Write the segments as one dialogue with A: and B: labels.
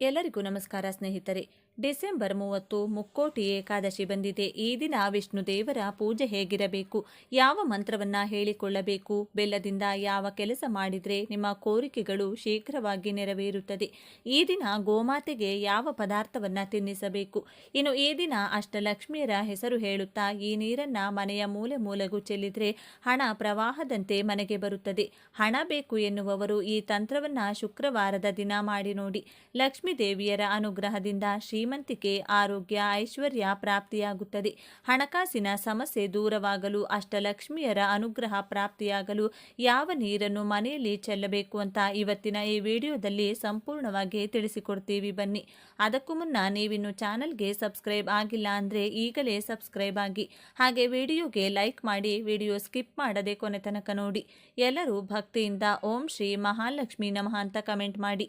A: ಎಲ್ಲರಿಗೂ ನಮಸ್ಕಾರ ಸ್ನೇಹಿತರೆ. ಡಿಸೆಂಬರ್ ಮೂವತ್ತು ಮುಕ್ಕೋಟಿ ಏಕಾದಶಿ ಬಂದಿದೆ. ಈ ದಿನ ವಿಷ್ಣು ದೇವರ ಪೂಜೆ ಹೇಗಿರಬೇಕು? ಯಾವ ಮಂತ್ರವನ್ನ ಹೇಳಿಕೊಳ್ಳಬೇಕು? ಬೆಲ್ಲದಿಂದ ಯಾವ ಕೆಲಸ ಮಾಡಿದರೆ ನಿಮ್ಮ ಕೋರಿಕೆಗಳು ಶೀಘ್ರವಾಗಿ ನೆರವೇರುತ್ತದೆ? ಈ ದಿನ ಗೋಮಾತೆಗೆ ಯಾವ ಪದಾರ್ಥವನ್ನ ತಿನ್ನಿಸಬೇಕು? ಇನ್ನು ಈ ದಿನ ಅಷ್ಟಲಕ್ಷ್ಮಿಯರ ಹೆಸರು ಹೇಳುತ್ತಾ ಈ ನೀರನ್ನ ಮನೆಯ ಮೂಲೆ ಮೂಲೆಗೂ ಚೆಲ್ಲಿದ್ರೆ ಹಣ ಪ್ರವಾಹದಂತೆ ಮನೆಗೆ ಬರುತ್ತದೆ. ಹಣ ಬೇಕು ಎನ್ನುವವರು ಈ ತಂತ್ರವನ್ನ ಶುಕ್ರವಾರದ ದಿನ ಮಾಡಿ ನೋಡಿ. ಲಕ್ಷ್ಮೀ ದೇವಿಯರ ಅನುಗ್ರಹದಿಂದ ಶ್ರೀಮಂತಿಕೆ ಆರೋಗ್ಯ ಐಶ್ವರ್ಯ ಪ್ರಾಪ್ತಿಯಾಗುತ್ತದೆ. ಹಣಕಾಸಿನ ಸಮಸ್ಯೆ ದೂರವಾಗಲು ಅಷ್ಟಲಕ್ಷ್ಮಿಯರ ಅನುಗ್ರಹ ಪ್ರಾಪ್ತಿಯಾಗಲು ಯಾವ ನೀರನ್ನು ಮನೆಯಲ್ಲಿ ಚೆಲ್ಲಬೇಕು ಅಂತ ಇವತ್ತಿನ ಈ ವಿಡಿಯೋದಲ್ಲಿ ಸಂಪೂರ್ಣವಾಗಿ ತಿಳಿಸಿಕೊಡ್ತೀವಿ ಬನ್ನಿ. ಅದಕ್ಕೂ ಮುನ್ನ ನೀವಿನ್ನು ಚಾನಲ್ಗೆ ಸಬ್ಸ್ಕ್ರೈಬ್ ಆಗಿಲ್ಲ ಅಂದರೆ ಈಗಲೇ ಸಬ್ಸ್ಕ್ರೈಬ್ ಆಗಿ. ಹಾಗೆ ವಿಡಿಯೋಗೆ ಲೈಕ್ ಮಾಡಿ ವಿಡಿಯೋ ಸ್ಕಿಪ್ ಮಾಡದೆ ಕೊನೆ ತನಕ ನೋಡಿ. ಎಲ್ಲರೂ ಭಕ್ತಿಯಿಂದ ಓಂ ಶ್ರೀ ಮಹಾಲಕ್ಷ್ಮಿ ನಮಃ ಅಂತ ಕಮೆಂಟ್ ಮಾಡಿ.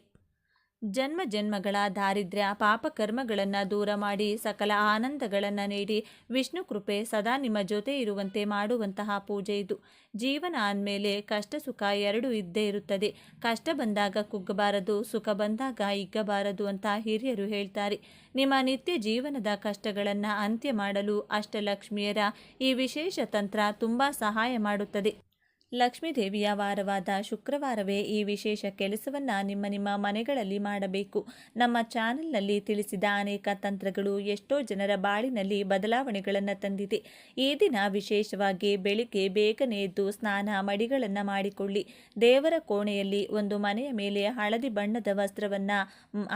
A: ಜನ್ಮ ಜನ್ಮಗಳ ದಾರಿದ್ರ್ಯ ಪಾಪಕರ್ಮಗಳನ್ನು ದೂರ ಮಾಡಿ ಸಕಲ ಆನಂದಗಳನ್ನು ನೀಡಿ ವಿಷ್ಣು ಕೃಪೆ ಸದಾ ನಿಮ್ಮ ಜೊತೆ ಇರುವಂತೆ ಮಾಡುವಂತಹ ಪೂಜೆ ಇದು. ಜೀವನ ಅಂದಮೇಲೆ ಕಷ್ಟ ಸುಖ ಎರಡೂ ಇದ್ದೇ ಇರುತ್ತದೆ. ಕಷ್ಟ ಬಂದಾಗ ಕುಗ್ಗಬಾರದು, ಸುಖ ಬಂದಾಗ ಇಗ್ಗಬಾರದು ಅಂತ ಹಿರಿಯರು ಹೇಳ್ತಾರೆ. ನಿಮ್ಮ ನಿತ್ಯ ಜೀವನದ ಕಷ್ಟಗಳನ್ನು ಅಂತ್ಯ ಮಾಡಲು ಅಷ್ಟಲಕ್ಷ್ಮಿಯರ ಈ ವಿಶೇಷ ತಂತ್ರ ತುಂಬ ಸಹಾಯ ಮಾಡುತ್ತದೆ. ಲಕ್ಷ್ಮೀದೇವಿಯ ವಾರವಾದ ಶುಕ್ರವಾರವೇ ಈ ವಿಶೇಷ ಕೆಲಸವನ್ನು ನಿಮ್ಮ ನಿಮ್ಮ ಮನೆಗಳಲ್ಲಿ ಮಾಡಬೇಕು. ನಮ್ಮ ಚಾನೆಲ್ನಲ್ಲಿ ತಿಳಿಸಿದ ಅನೇಕ ತಂತ್ರಗಳು ಎಷ್ಟೋ ಜನರ ಬಾಳಿನಲ್ಲಿ ಬದಲಾವಣೆಗಳನ್ನು ತಂದಿದೆ. ಈ ದಿನ ವಿಶೇಷವಾಗಿ ಬೆಳಿಗ್ಗೆ ಬೇಗನೆ ಎದ್ದು ಸ್ನಾನ ಮಡಿಗಳನ್ನು ಮಾಡಿಕೊಳ್ಳಿ. ದೇವರ ಕೋಣೆಯಲ್ಲಿ ಒಂದು ಮನೆಯ ಮೇಲೆ ಹಳದಿ ಬಣ್ಣದ ವಸ್ತ್ರವನ್ನು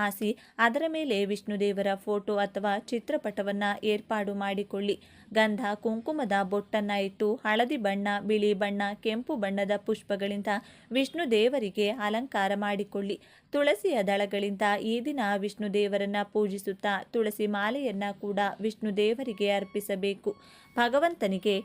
A: ಆಸಿ ಅದರ ಮೇಲೆ ವಿಷ್ಣುದೇವರ ಫೋಟೋ ಅಥವಾ ಚಿತ್ರಪಟವನ್ನು ಏರ್ಪಾಡು ಮಾಡಿಕೊಳ್ಳಿ. ಗಂಧ, ಕುಂಕುಮದ ಬೊಟ್ಟನ್ನು ಇಟ್ಟು ಹಳದಿ ಬಣ್ಣ, ಬಿಳಿ ಬಣ್ಣ, ಕೆಂಪು ಬಣ್ಣದ ಪುಷ್ಪಗಳಿಂದ ವಿಷ್ಣು ದೇವರಿಗೆ ಅಲಂಕಾರ ಮಾಡಿಕೊಳ್ಳಿ. ತುಳಸಿಯ ದಳಗಳಿಂದ ಈ ದಿನ ವಿಷ್ಣು ದೇವರನ್ನ ಪೂಜಿಸುತ್ತಾ ತುಳಸಿ ಮಾಲೆಯನ್ನ ಕೂಡ ವಿಷ್ಣು ದೇವರಿಗೆ ಅರ್ಪಿಸಬೇಕು. ಭಗವಂತನಿಗೆ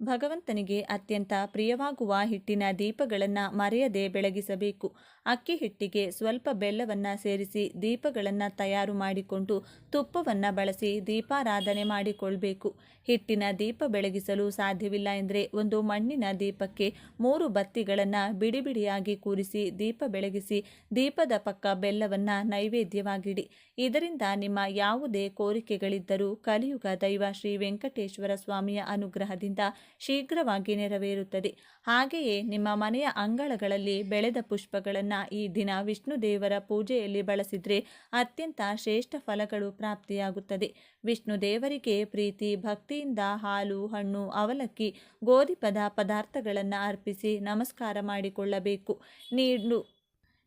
A: ಭಗವಂತನಿಗೆ ಅತ್ಯಂತ ಪ್ರಿಯವಾಗುವ ಹಿಟ್ಟಿನ ದೀಪಗಳನ್ನು ಮರೆಯದೆ ಬೆಳಗಿಸಬೇಕು. ಅಕ್ಕಿ ಹಿಟ್ಟಿಗೆ ಸ್ವಲ್ಪ ಬೆಲ್ಲವನ್ನು ಸೇರಿಸಿ ದೀಪಗಳನ್ನು ತಯಾರು ಮಾಡಿಕೊಂಡು ತುಪ್ಪವನ್ನು ಬಳಸಿ ದೀಪಾರಾಧನೆ ಮಾಡಿಕೊಳ್ಬೇಕು. ಹಿಟ್ಟಿನ ದೀಪ ಬೆಳಗಿಸಲು ಸಾಧ್ಯವಿಲ್ಲ ಎಂದರೆ ಒಂದು ಮಣ್ಣಿನ ದೀಪಕ್ಕೆ ಮೂರು ಬತ್ತಿಗಳನ್ನು ಬಿಡಿ ಬಿಡಿಯಾಗಿ ಕೂರಿಸಿ ದೀಪ ಬೆಳಗಿಸಿ ದೀಪದ ಪಕ್ಕ ಬೆಲ್ಲವನ್ನು ನೈವೇದ್ಯವಾಗಿಡಿ. ಇದರಿಂದ ನಿಮ್ಮ ಯಾವುದೇ ಕೋರಿಕೆಗಳಿದ್ದರೂ ಕಲಿಯುಗ ದೈವ ಶ್ರೀ ವೆಂಕಟೇಶ್ವರ ಸ್ವಾಮಿಯ ಅನುಗ್ರಹದಿಂದ ಶೀಘ್ರವಾಗಿ ನೆರವೇರುತ್ತದೆ. ಹಾಗೆಯೇ ನಿಮ್ಮ ಮನೆಯ ಅಂಗಳಗಳಲ್ಲಿ ಬೆಳೆದ ಪುಷ್ಪಗಳನ್ನು ಈ ದಿನ ವಿಷ್ಣು ದೇವರ ಪೂಜೆಯಲ್ಲಿ ಬಳಸಿದರೆ ಅತ್ಯಂತ ಶ್ರೇಷ್ಠ ಫಲಗಳು ಪ್ರಾಪ್ತಿಯಾಗುತ್ತದೆ. ವಿಷ್ಣು ದೇವರಿಗೆ ಪ್ರೀತಿ, ಭಕ್ತಿಯಿಂದ ಹಾಲು, ಹಣ್ಣು, ಅವಲಕ್ಕಿ ಗೋಧಿ ಪದ ಪದಾರ್ಥಗಳನ್ನು ಅರ್ಪಿಸಿ ನಮಸ್ಕಾರ ಮಾಡಿಕೊಳ್ಳಬೇಕು. ನೀಡು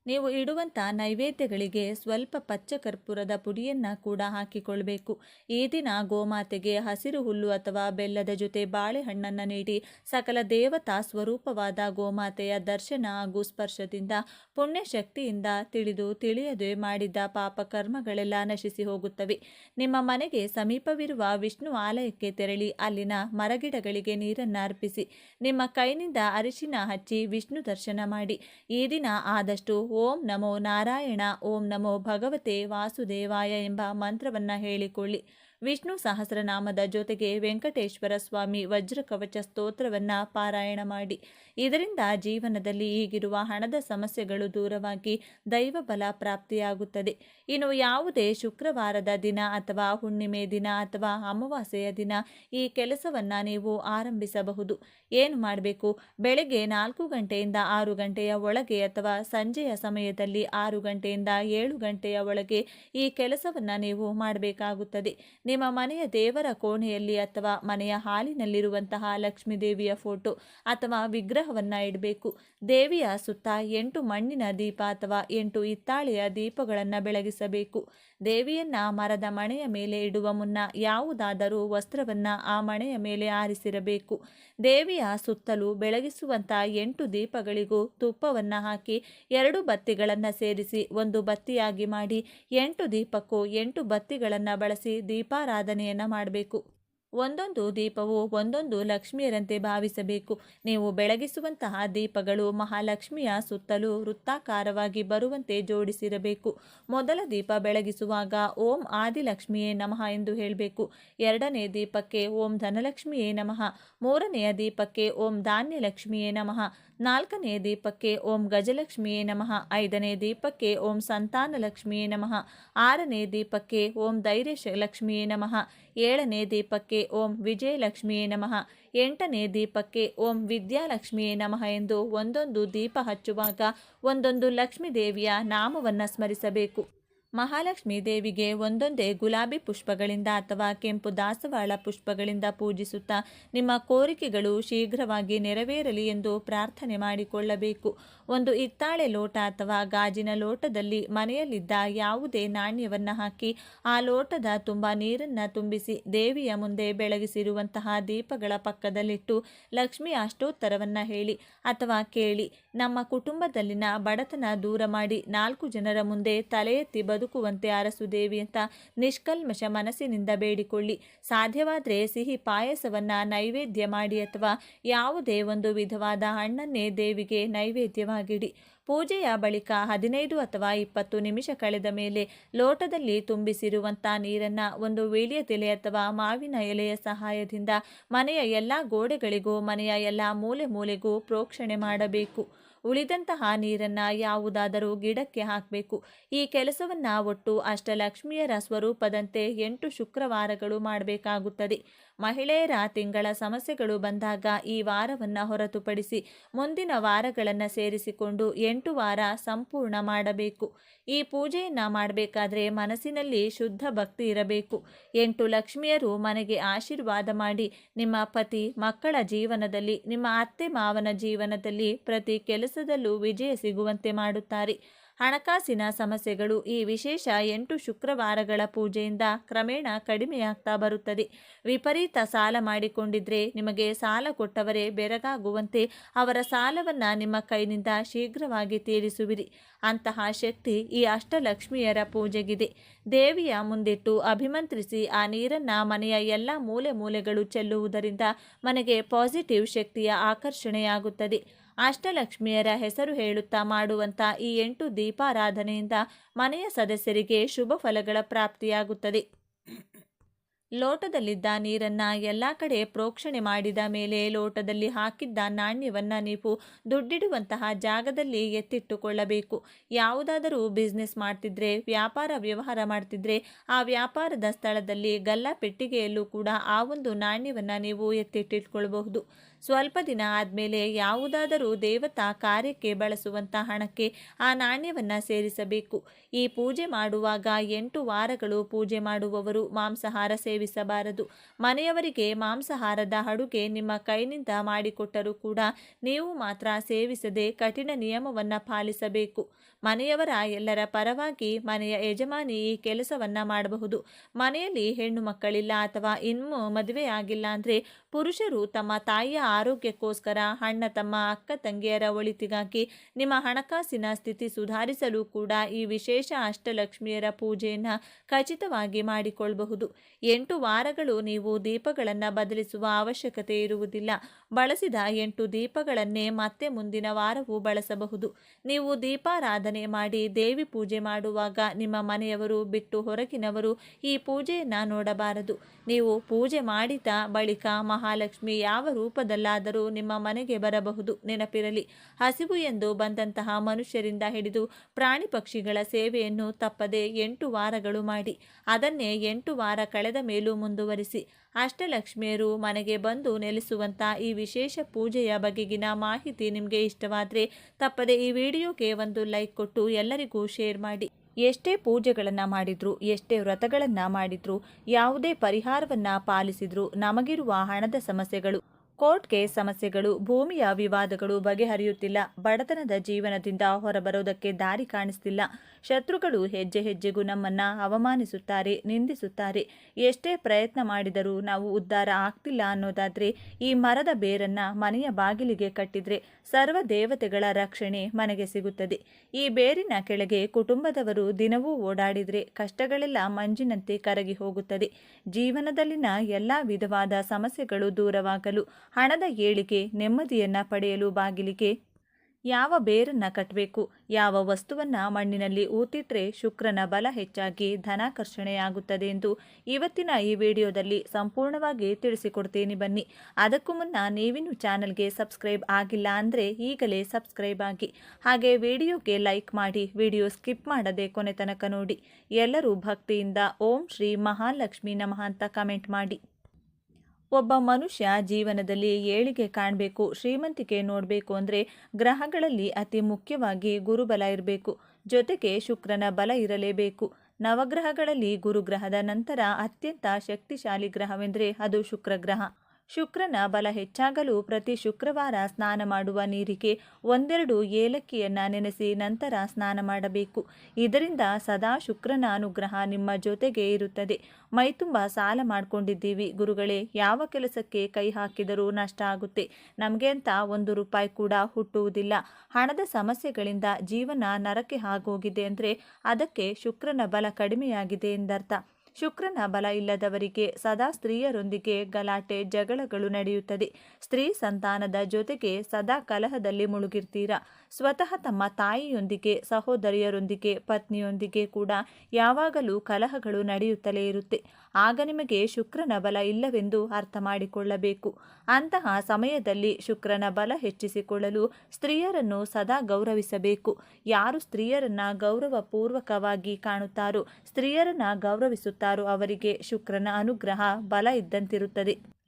A: ನೀವು ಇಡುವಂಥ ನೈವೇದ್ಯಗಳಿಗೆ ಸ್ವಲ್ಪ ಪಚ್ಚ ಕರ್ಪೂರದ ಪುಡಿಯನ್ನು ಕೂಡ ಹಾಕಿಕೊಳ್ಬೇಕು. ಈ ದಿನ ಗೋಮಾತೆಗೆ ಹಸಿರು ಹುಲ್ಲು ಅಥವಾ ಬೆಲ್ಲದ ಜೊತೆ ಬಾಳೆಹಣ್ಣನ್ನು ನೀಡಿ ಸಕಲ ದೇವತಾ ಸ್ವರೂಪವಾದ ಗೋಮಾತೆಯ ದರ್ಶನ ಹಾಗೂ ಸ್ಪರ್ಶದಿಂದ ಪುಣ್ಯಶಕ್ತಿಯಿಂದ ತಿಳಿದು ತಿಳಿಯದೆ ಮಾಡಿದ್ದ ಪಾಪ ಕರ್ಮಗಳೆಲ್ಲ ನಶಿಸಿ ಹೋಗುತ್ತವೆ. ನಿಮ್ಮ ಮನೆಗೆ ಸಮೀಪವಿರುವ ವಿಷ್ಣು ಆಲಯಕ್ಕೆ ತೆರಳಿ ಅಲ್ಲಿನ ಮರಗಿಡಗಳಿಗೆ ನೀರನ್ನು ಅರ್ಪಿಸಿ. ನಿಮ್ಮ ಕೈನಿಂದ ಅರಿಶಿನ ಹಚ್ಚಿ ವಿಷ್ಣು ದರ್ಶನ ಮಾಡಿ. ಈ ದಿನ ಆದಷ್ಟು ಓಂ ನಮೋ ನಾರಾಯಣ ಓಂ ನಮೋ ಭಗವತೆ ವಾಸುದೇವಾಯ ಎಂಬ ಮಂತ್ರವನ್ನು ಹೇಳಿಕೊಳ್ಳಿ. ವಿಷ್ಣು ಸಹಸ್ರನಾಮದ ಜೊತೆಗೆ ವೆಂಕಟೇಶ್ವರ ಸ್ವಾಮಿ ವಜ್ರಕವಚ ಸ್ತೋತ್ರವನ್ನು ಪಾರಾಯಣ ಮಾಡಿ. ಇದರಿಂದ ಜೀವನದಲ್ಲಿ ಈಗಿರುವ ಹಣದ ಸಮಸ್ಯೆಗಳು ದೂರವಾಗಿ ದೈವ ಬಲ ಪ್ರಾಪ್ತಿಯಾಗುತ್ತದೆ. ಇನ್ನು ಯಾವುದೇ ಶುಕ್ರವಾರದ ದಿನ ಅಥವಾ ಹುಣ್ಣಿಮೆ ದಿನ ಅಥವಾ ಅಮಾವಾಸ್ಯೆಯ ದಿನ ಈ ಕೆಲಸವನ್ನು ನೀವು ಆರಂಭಿಸಬಹುದು. ಏನು ಮಾಡಬೇಕು? ಬೆಳಗ್ಗೆ ನಾಲ್ಕು ಗಂಟೆಯಿಂದ ಆರು ಗಂಟೆಯ ಒಳಗೆ ಅಥವಾ ಸಂಜೆಯ ಸಮಯದಲ್ಲಿ ಆರು ಗಂಟೆಯಿಂದ ಏಳು ಗಂಟೆಯ ಒಳಗೆ ಈ ಕೆಲಸವನ್ನು ನೀವು ಮಾಡಬೇಕಾಗುತ್ತದೆ. ನಿಮ್ಮ ಮನೆಯ ದೇವರ ಕೋಣೆಯಲ್ಲಿ ಅಥವಾ ಮನೆಯ ಹಾಲಿನಲ್ಲಿರುವಂತಹ ಲಕ್ಷ್ಮೀ ದೇವಿಯ ಫೋಟೋ ಅಥವಾ ವಿಗ್ರಹವನ್ನ ಇಡಬೇಕು. ದೇವಿಯ ಸುತ್ತ ಎಂಟು ಮಣ್ಣಿನ ದೀಪ ಅಥವಾ ಎಂಟು ಇತ್ತಾಳೆಯ ದೀಪಗಳನ್ನು ಬೆಳಗಿಸಬೇಕು. ದೇವಿಯನ್ನ ಮರದ ಮಣೆಯ ಮೇಲೆ ಇಡುವ ಮುನ್ನ ಯಾವುದಾದರೂ ವಸ್ತ್ರವನ್ನ ಆ ಮಣೆಯ ಮೇಲೆ ಆರಿಸಿರಬೇಕು. ದೇವಿಯ ಸುತ್ತಲೂ ಬೆಳಗಿಸುವಂತ ಎಂಟು ದೀಪಗಳಿಗೂ ತುಪ್ಪವನ್ನು ಹಾಕಿ ಎರಡು ಬತ್ತಿಗಳನ್ನು ಸೇರಿಸಿ ಒಂದು ಬತ್ತಿಯಾಗಿ ಮಾಡಿ ಎಂಟು ದೀಪಕ್ಕೂ ಎಂಟು ಬತ್ತಿಗಳನ್ನು ಬಳಸಿ ದೀಪಾರಾಧನೆಯನ್ನು ಮಾಡಬೇಕು. ಒಂದೊಂದು ದೀಪವು ಒಂದೊಂದು ಲಕ್ಷ್ಮಿಯರಂತೆ ಭಾವಿಸಬೇಕು. ನೀವು ಬೆಳಗಿಸುವಂತಹ ದೀಪಗಳು ಮಹಾಲಕ್ಷ್ಮಿಯ ಸುತ್ತಲೂ ವೃತ್ತಾಕಾರವಾಗಿ ಬರುವಂತೆ ಜೋಡಿಸಿರಬೇಕು. ಮೊದಲ ದೀಪ ಬೆಳಗಿಸುವಾಗ ಓಂ ಆದಿಲಕ್ಷ್ಮಿಯೇ ನಮಃ ಎಂದು ಹೇಳಬೇಕು. ಎರಡನೇ ದೀಪಕ್ಕೆ ಓಂ ಧನಲಕ್ಷ್ಮಿಯೇ ನಮಃ. ಮೂರನೆಯ ದೀಪಕ್ಕೆ ಓಂ ಧಾನ್ಯಲಕ್ಷ್ಮಿಯೇ ನಮಃ. ನಾಲ್ಕನೇ ದೀಪಕ್ಕೆ ಓಂ ಗಜಲಕ್ಷ್ಮಿಯೇ ನಮಃ. ಐದನೇ ದೀಪಕ್ಕೆ ಓಂ ಸಂತಾನ ಲಕ್ಷ್ಮಿಯೇ ನಮಃ. ಆರನೇ ದೀಪಕ್ಕೆ ಓಂ ಧೈರ್ಯ ಲಕ್ಷ್ಮಿಯೇ ನಮಃ. ಏಳನೇ ದೀಪಕ್ಕೆ ಓಂ ವಿಜಯಲಕ್ಷ್ಮಿಯೇ ನಮಃ. ಎಂಟನೇ ದೀಪಕ್ಕೆ ಓಂ ವಿದ್ಯಾಲಕ್ಷ್ಮಿಯೇ ನಮಃ ಎಂದು ಒಂದೊಂದು ದೀಪ ಹಚ್ಚುವಾಗ ಒಂದೊಂದು ಲಕ್ಷ್ಮೀ ದೇವಿಯ ನಾಮವನ್ನು ಸ್ಮರಿಸಬೇಕು. ಮಹಾಲಕ್ಷ್ಮೀ ದೇವಿಗೆ ಒಂದೊಂದೇ ಗುಲಾಬಿ ಪುಷ್ಪಗಳಿಂದ ಅಥವಾ ಕೆಂಪು ದಾಸವಾಳ ಪುಷ್ಪಗಳಿಂದ ಪೂಜಿಸುತ್ತಾ ನಿಮ್ಮ ಕೋರಿಕೆಗಳು ಶೀಘ್ರವಾಗಿ ನೆರವೇರಲಿ ಎಂದು ಪ್ರಾರ್ಥನೆ ಮಾಡಿಕೊಳ್ಳಬೇಕು. ಒಂದು ಇತ್ತಾಳೆ ಲೋಟ ಅಥವಾ ಗಾಜಿನ ಲೋಟದಲ್ಲಿ ಮನೆಯಲ್ಲಿದ್ದ ಯಾವುದೇ ನಾಣ್ಯವನ್ನು ಹಾಕಿ ಆ ಲೋಟದ ತುಂಬ ನೀರನ್ನು ತುಂಬಿಸಿ ದೇವಿಯ ಮುಂದೆ ಬೆಳಗಿಸಿರುವಂತಹ ದೀಪಗಳ ಪಕ್ಕದಲ್ಲಿಟ್ಟು ಲಕ್ಷ್ಮಿ ಅಷ್ಟೋತ್ತರವನ್ನು ಹೇಳಿ ಅಥವಾ ಕೇಳಿ ನಮ್ಮ ಕುಟುಂಬದಲ್ಲಿನ ಬಡತನ ದೂರ ಮಾಡಿ ನಾಲ್ಕು ಜನರ ಮುಂದೆ ತಲೆ ಎತ್ತಿ ಬದುಕುವಂತೆ ಅರಸು ದೇವಿ ಅಂತ ನಿಷ್ಕಲ್ಮಶ ಮನಸ್ಸಿನಿಂದ ಬೇಡಿಕೊಳ್ಳಿ. ಸಾಧ್ಯವಾದರೆ ಸಿಹಿ ಪಾಯಸವನ್ನ ನೈವೇದ್ಯ ಮಾಡಿ ಅಥವಾ ಯಾವುದೇ ಒಂದು ವಿಧವಾದ ಹಣ್ಣನ್ನೇ ದೇವಿಗೆ ನೈವೇದ್ಯವಾಗಿಡಿ. ಪೂಜೆಯ ಬಳಿಕ ಹದಿನೈದು ಅಥವಾ ಇಪ್ಪತ್ತು ನಿಮಿಷ ಕಳೆದ ಮೇಲೆ ಲೋಟದಲ್ಲಿ ತುಂಬಿಸಿರುವಂಥ ನೀರನ್ನು ಒಂದು ವೀಳ್ಯದೆಲೆ ಅಥವಾ ಮಾವಿನ ಎಲೆಯ ಸಹಾಯದಿಂದ ಮನೆಯ ಎಲ್ಲ ಗೋಡೆಗಳಿಗೂ ಮನೆಯ ಎಲ್ಲ ಮೂಲೆ ಮೂಲೆಗೂ ಪ್ರೋಕ್ಷಣೆ ಮಾಡಬೇಕು. ಉಳಿದಂತಹ ನೀರನ್ನು ಯಾವುದಾದರೂ ಗಿಡಕ್ಕೆ ಹಾಕಬೇಕು. ಈ ಕೆಲಸವನ್ನು ಒಟ್ಟು ಅಷ್ಟಲಕ್ಷ್ಮಿಯರ ಸ್ವರೂಪದಂತೆ ಎಂಟು ಶುಕ್ರವಾರಗಳು ಮಾಡಬೇಕಾಗುತ್ತದೆ. ಮಹಿಳೆಯರ ತಿಂಗಳ ಸಮಸ್ಯೆಗಳು ಬಂದಾಗ ಈ ವಾರವನ್ನು ಹೊರತುಪಡಿಸಿ ಮುಂದಿನ ವಾರಗಳನ್ನು ಸೇರಿಸಿಕೊಂಡು ಎಂಟು ವಾರ ಸಂಪೂರ್ಣ ಮಾಡಬೇಕು. ಈ ಪೂಜೆಯನ್ನು ಮಾಡಬೇಕಾದ್ರೆ ಮನಸ್ಸಿನಲ್ಲಿ ಶುದ್ಧ ಭಕ್ತಿ ಇರಬೇಕು. ಎಂಟು ಲಕ್ಷ್ಮಿಯರು ಮನೆಗೆ ಆಶೀರ್ವಾದ ಮಾಡಿ ನಿಮ್ಮ ಪತಿ ಮಕ್ಕಳ ಜೀವನದಲ್ಲಿ, ನಿಮ್ಮ ಅತ್ತೆ ಮಾವನ ಜೀವನದಲ್ಲಿ ಪ್ರತಿ ಕೆಲಸದಲ್ಲೂ ವಿಜಯ ಸಿಗುವಂತೆ ಮಾಡುತ್ತಾರೆ. ಹಣಕಾಸಿನ ಸಮಸ್ಯೆಗಳು ಈ ವಿಶೇಷ ಎಂಟು ಶುಕ್ರವಾರಗಳ ಪೂಜೆಯಿಂದ ಕ್ರಮೇಣ ಕಡಿಮೆಯಾಗ್ತಾ ಬರುತ್ತದೆ. ವಿಪರೀತ ಸಾಲ ಮಾಡಿಕೊಂಡಿದ್ರೆ ನಿಮಗೆ ಸಾಲ ಕೊಟ್ಟವರೇ ಬೆರಗಾಗುವಂತೆ ಅವರ ಸಾಲವನ್ನು ನಿಮ್ಮ ಕೈನಿಂದ ಶೀಘ್ರವಾಗಿ ತೀರಿಸುವಿರಿ. ಅಂತಹ ಶಕ್ತಿ ಈ ಅಷ್ಟಲಕ್ಷ್ಮಿಯರ ಪೂಜೆಗಿದೆ. ದೇವಿಯ ಮುಂದಿಟ್ಟು ಅಭಿಮಂತ್ರಿಸಿ ಆ ನೀರನ್ನು ಮನೆಯ ಎಲ್ಲ ಮೂಲೆ ಮೂಲೆಗಳು ಚೆಲ್ಲುವುದರಿಂದ ಮನೆಗೆ ಪಾಸಿಟಿವ್ ಶಕ್ತಿಯ ಆಕರ್ಷಣೆಯಾಗುತ್ತದೆ. ಅಷ್ಟಲಕ್ಷ್ಮಿಯರ ಹೆಸರು ಹೇಳುತ್ತಾ ಮಾಡುವಂಥ ಈ ಎಂಟು ದೀಪಾರಾಧನೆಯಿಂದ ಮನೆಯ ಸದಸ್ಯರಿಗೆ ಶುಭ ಫಲಗಳ ಪ್ರಾಪ್ತಿಯಾಗುತ್ತದೆ. ಲೋಟದಲ್ಲಿದ್ದ ನೀರನ್ನು ಎಲ್ಲ ಕಡೆ ಪ್ರೋಕ್ಷಣೆ ಮಾಡಿದ ಮೇಲೆ ಲೋಟದಲ್ಲಿ ಹಾಕಿದ್ದ ನಾಣ್ಯವನ್ನು ನೀವು ದುಡ್ಡಿಡುವಂತಹ ಜಾಗದಲ್ಲಿ ಎತ್ತಿಟ್ಟುಕೊಳ್ಳಬೇಕು. ಯಾವುದಾದರೂ ಬಿಸ್ನೆಸ್ ಮಾಡ್ತಿದ್ರೆ, ವ್ಯಾಪಾರ ವ್ಯವಹಾರ ಮಾಡ್ತಿದ್ರೆ ಆ ವ್ಯಾಪಾರದ ಸ್ಥಳದಲ್ಲಿ ಗಲ್ಲ ಪೆಟ್ಟಿಗೆಯಲ್ಲೂ ಕೂಡ ಆ ಒಂದು ನಾಣ್ಯವನ್ನು ನೀವು ಎತ್ತಿಟ್ಟಿಟ್ಕೊಳ್ಬಹುದು. ಸ್ವಲ್ಪ ದಿನ ಆದಮೇಲೆ ಯಾವುದಾದರೂ ದೇವತಾ ಕಾರ್ಯಕ್ಕೆ ಬಳಸುವಂಥ ಹಣಕ್ಕೆ ಆ ನಾಣ್ಯವನ್ನು ಸೇರಿಸಬೇಕು. ಈ ಪೂಜೆ ಮಾಡುವಾಗ ಎಂಟು ವಾರಗಳು ಪೂಜೆ ಮಾಡುವವರು ಮಾಂಸಾಹಾರ ಸೇವಿಸಬಾರದು. ಮನೆಯವರಿಗೆ ಮಾಂಸಾಹಾರದ ಅಡುಗೆ ನಿಮ್ಮ ಕೈನಿಂದ ಮಾಡಿಕೊಟ್ಟರೂ ಕೂಡ ನೀವು ಮಾತ್ರ ಸೇವಿಸದೆ ಕಠಿಣ ನಿಯಮವನ್ನು ಪಾಲಿಸಬೇಕು. ಮನೆಯವರ ಎಲ್ಲರ ಪರವಾಗಿ ಮನೆಯ ಯಜಮಾನಿ ಈ ಕೆಲಸವನ್ನ ಮಾಡಬಹುದು. ಮನೆಯಲ್ಲಿ ಹೆಣ್ಣು ಮಕ್ಕಳಿಲ್ಲ ಅಥವಾ ಇನ್ನೂ ಮದುವೆ ಆಗಿಲ್ಲ ಅಂದರೆ ಪುರುಷರು ತಮ್ಮ ತಾಯಿಯ ಆರೋಗ್ಯಕ್ಕೋಸ್ಕರ ಅಣ್ಣ ತಮ್ಮ ಅಕ್ಕ ತಂಗಿಯರ ಒಳಿತಿಗಾಗಿ ನಿಮ್ಮ ಹಣಕಾಸಿನ ಸ್ಥಿತಿ ಸುಧಾರಿಸಲು ಕೂಡ ಈ ವಿಶೇಷ ಅಷ್ಟಲಕ್ಷ್ಮಿಯರ ಪೂಜೆಯನ್ನು ಖಚಿತವಾಗಿ ಮಾಡಿಕೊಳ್ಳಬಹುದು ಎಂಟು ವಾರಗಳು ನೀವು ದೀಪಗಳನ್ನು ಬದಲಿಸುವ ಅವಶ್ಯಕತೆ ಇರುವುದಿಲ್ಲ. ಬಳಸಿದ ಎಂಟು ದೀಪಗಳನ್ನೇ ಮತ್ತೆ ಮುಂದಿನ ವಾರವೂ ಬಳಸಬಹುದು. ನೀವು ದೀಪಾರಾಧನೆ ಮಾಡಿ ದೇವಿ ಪೂಜೆ ಮಾಡುವಾಗ ನಿಮ್ಮ ಮನೆಯವರು, ಬಿಟ್ಟು ಹೊರಗಿನವರು ಈ ಪೂಜೆಯನ್ನು ನೋಡಬಾರದು. ನೀವು ಪೂಜೆ ಮಾಡಿದ ಬಳಿಕ ಮಹಾಲಕ್ಷ್ಮಿ ಯಾವ ರೂಪದಲ್ಲಾದರೂ ನಿಮ್ಮ ಮನೆಗೆ ಬರಬಹುದು. ನೆನಪಿರಲಿ, ಹಸಿವು ಎಂದು ಬಂದಂತಹ ಮನುಷ್ಯರಿಂದ ಹಿಡಿದು ಪ್ರಾಣಿ ಪಕ್ಷಿಗಳ ಸೇವೆಯನ್ನು ತಪ್ಪದೆ ಎಂಟು ವಾರಗಳು ಮಾಡಿ, ಅದನ್ನೇ ಎಂಟು ವಾರ ಕಳೆದ ಮೇಲೂ ಮುಂದುವರಿಸಿ, ಅಷ್ಟಲಕ್ಷ್ಮಿಯರು ಮನೆಗೆ ಬಂದು ನೆಲೆಸುವಂಥ ಈ ವಿಶೇಷ ಪೂಜೆಯ ಬಗೆಗಿನ ಮಾಹಿತಿ ನಿಮಗೆ ಇಷ್ಟವಾದರೆ ತಪ್ಪದೆ ಈ ವಿಡಿಯೋಗೆ ಒಂದು ಲೈಕ್ ಕೊಟ್ಟು ಎಲ್ಲರಿಗೂ ಶೇರ್ ಮಾಡಿ. ಎಷ್ಟೇ ಪೂಜೆಗಳನ್ನು ಮಾಡಿದ್ರು, ಎಷ್ಟೇ ವ್ರತಗಳನ್ನು ಮಾಡಿದ್ರು, ಯಾವುದೇ ಪರಿಹಾರವನ್ನು ಪಾಲಿಸಿದ್ರು ನಮಗಿರುವ ಹಣದ ಸಮಸ್ಯೆಗಳು ಕೋರ್ಟ್ ಕೇಸ್ ಸಮಸ್ಯೆಗಳು, ಭೂಮಿಯ ವಿವಾದಗಳು ಬಗೆಹರಿಯುತ್ತಿಲ್ಲ. ಬಡತನದ ಜೀವನದಿಂದ ಹೊರಬರೋದಕ್ಕೆ ದಾರಿ ಕಾಣಿಸ್ತಿಲ್ಲ. ಶತ್ರುಗಳು ಹೆಜ್ಜೆ ಹೆಜ್ಜೆಗೂ ನಮ್ಮನ್ನು ಅವಮಾನಿಸುತ್ತಾರೆ, ನಿಂದಿಸುತ್ತಾರೆ. ಎಷ್ಟೇ ಪ್ರಯತ್ನ ಮಾಡಿದರೂ ನಾವು ಉದ್ಧಾರ ಆಗ್ತಿಲ್ಲ ಅನ್ನೋದಾದ್ರೆ ಈ ಮರದ ಬೇರನ್ನ ಮನೆಯ ಬಾಗಿಲಿಗೆ ಕಟ್ಟಿದ್ರೆ ಸರ್ವ ದೇವತೆಗಳ ರಕ್ಷಣೆ ಮನೆಗೆ ಸಿಗುತ್ತದೆ. ಈ ಬೇರಿನ ಕೆಳಗೆ ಕುಟುಂಬದವರು ದಿನವೂ ಓಡಾಡಿದ್ರೆ ಕಷ್ಟಗಳೆಲ್ಲ ಮಂಜಿನಂತೆ ಕರಗಿ ಹೋಗುತ್ತದೆ. ಜೀವನದಲ್ಲಿನ ಎಲ್ಲ ವಿಧವಾದ ಸಮಸ್ಯೆಗಳು ದೂರವಾಗಲು ಹಣದ ಏಳಿಗೆ ನೆಮ್ಮದಿಯನ್ನ ಪಡೆಯಲು ಬಾಗಿಲಿಗೆ ಯಾವ ಬೇರನ್ನು ಕಟ್ಟಬೇಕು ಯಾವ ವಸ್ತುವನ್ನ ಮಣ್ಣಿನಲ್ಲಿ ಊತಿಟ್ರೆ ಶುಕ್ರನ ಬಲ ಹೆಚ್ಚಾಗಿ ಧನಾಕರ್ಷಣೆಯಾಗುತ್ತದೆ ಎಂದು ಇವತ್ತಿನ ಈ ವಿಡಿಯೋದಲ್ಲಿ ಸಂಪೂರ್ಣವಾಗಿ ತಿಳಿಸಿಕೊಡ್ತೀನಿ ಬನ್ನಿ. ಅದಕ್ಕೂ ಮುನ್ನ ನೀವಿನ್ನು ಚಾನಲ್ಗೆ ಸಬ್ಸ್ಕ್ರೈಬ್ ಆಗಿಲ್ಲ ಅಂದರೆ ಈಗಲೇ ಸಬ್ಸ್ಕ್ರೈಬ್ ಆಗಿ. ಹಾಗೆ ವಿಡಿಯೋಗೆ ಲೈಕ್ ಮಾಡಿ, ವಿಡಿಯೋ ಸ್ಕಿಪ್ ಮಾಡದೆ ಕೊನೆ ತನಕ ನೋಡಿ. ಎಲ್ಲರೂ ಭಕ್ತಿಯಿಂದ ಓಂ ಶ್ರೀ ಮಹಾಲಕ್ಷ್ಮಿ ನಮಃ ಅಂತ ಕಮೆಂಟ್ ಮಾಡಿ. ಒಬ್ಬ ಮನುಷ್ಯ ಜೀವನದಲ್ಲಿ ಏಳಿಗೆ ಕಾಣಬೇಕು, ಶ್ರೀಮಂತಿಕೆ ನೋಡಬೇಕು ಅಂದರೆ ಗ್ರಹಗಳಲ್ಲಿ ಅತಿ ಮುಖ್ಯವಾಗಿ ಗುರುಬಲ ಇರಬೇಕು. ಜೊತೆಗೆ ಶುಕ್ರನ ಬಲ ಇರಲೇಬೇಕು. ನವಗ್ರಹಗಳಲ್ಲಿ ಗುರುಗ್ರಹದ ನಂತರ ಅತ್ಯಂತ ಶಕ್ತಿಶಾಲಿ ಗ್ರಹವೆಂದರೆ ಅದು ಶುಕ್ರ ಗ್ರಹ ಶುಕ್ರನ ಬಲ ಹೆಚ್ಚಾಗಲು ಪ್ರತಿ ಶುಕ್ರವಾರ ಸ್ನಾನ ಮಾಡುವ ನೀರಿಗೆ ಒಂದೆರಡು ಏಲಕ್ಕಿಯನ್ನು ನೆನೆಸಿ ನಂತರ ಸ್ನಾನ ಮಾಡಬೇಕು. ಇದರಿಂದ ಸದಾ ಶುಕ್ರನ ಅನುಗ್ರಹ ನಿಮ್ಮ ಜೊತೆಗೆ ಇರುತ್ತದೆ. ಮೈತುಂಬ ಸಾಲ ಮಾಡಿಕೊಂಡಿದ್ದೀವಿ. ಗುರುಗಳೇ, ಯಾವ ಕೆಲಸಕ್ಕೆ ಕೈ ಹಾಕಿದರೂ ನಷ್ಟ ಆಗುತ್ತೆ. ನಮಗೆ ಅಂತ ಒಂದು ರೂಪಾಯಿ ಕೂಡ ಹುಟ್ಟುವುದಿಲ್ಲ. ಹಣದ ಸಮಸ್ಯೆಗಳಿಂದ ಜೀವನ ನರಕ್ಕೆ ಆಗೋಗಿದೆ ಅಂದರೆ ಅದಕ್ಕೆ ಶುಕ್ರನ ಬಲ ಕಡಿಮೆಯಾಗಿದೆ ಎಂದರ್ಥ. ಶುಕ್ರನ ಬಲ ಇಲ್ಲದವರಿಗೆ ಸದಾ ಸ್ತ್ರೀಯರೊಂದಿಗೆ ಗಲಾಟೆ ಜಗಳಗಳು ನಡೆಯುತ್ತದೆ. ಸ್ತ್ರೀ ಸಂತಾನದ ಜೊತೆಗೆ ಸದಾ ಕಲಹದಲ್ಲಿ ಮುಳುಗಿರ್ತೀರಾ? ಸ್ವತಃ ತಮ್ಮ ತಾಯಿಯೊಂದಿಗೆ, ಸಹೋದರಿಯರೊಂದಿಗೆ, ಪತ್ನಿಯೊಂದಿಗೆ ಕೂಡ ಯಾವಾಗಲೂ ಕಲಹಗಳು ನಡೆಯುತ್ತಲೇ ಇರುತ್ತೆ. ಆಗ ನಿಮಗೆ ಶುಕ್ರನ ಬಲ ಇಲ್ಲವೆಂದು ಅರ್ಥ ಮಾಡಿಕೊಳ್ಳಬೇಕು. ಅಂತಹ ಸಮಯದಲ್ಲಿ ಶುಕ್ರನ ಬಲ ಹೆಚ್ಚಿಸಿಕೊಳ್ಳಲು ಸ್ತ್ರೀಯರನ್ನು ಸದಾ ಗೌರವಿಸಬೇಕು. ಯಾರು ಸ್ತ್ರೀಯರನ್ನ ಗೌರವಪೂರ್ವಕವಾಗಿ ಕಾಣುತ್ತಾರೋ, ಸ್ತ್ರೀಯರನ್ನ ಗೌರವಿಸುತ್ತಾರೋ ಅವರಿಗೆ ಶುಕ್ರನ ಅನುಗ್ರಹ ಬಲ ಇದ್ದಂತಿರುತ್ತದೆ.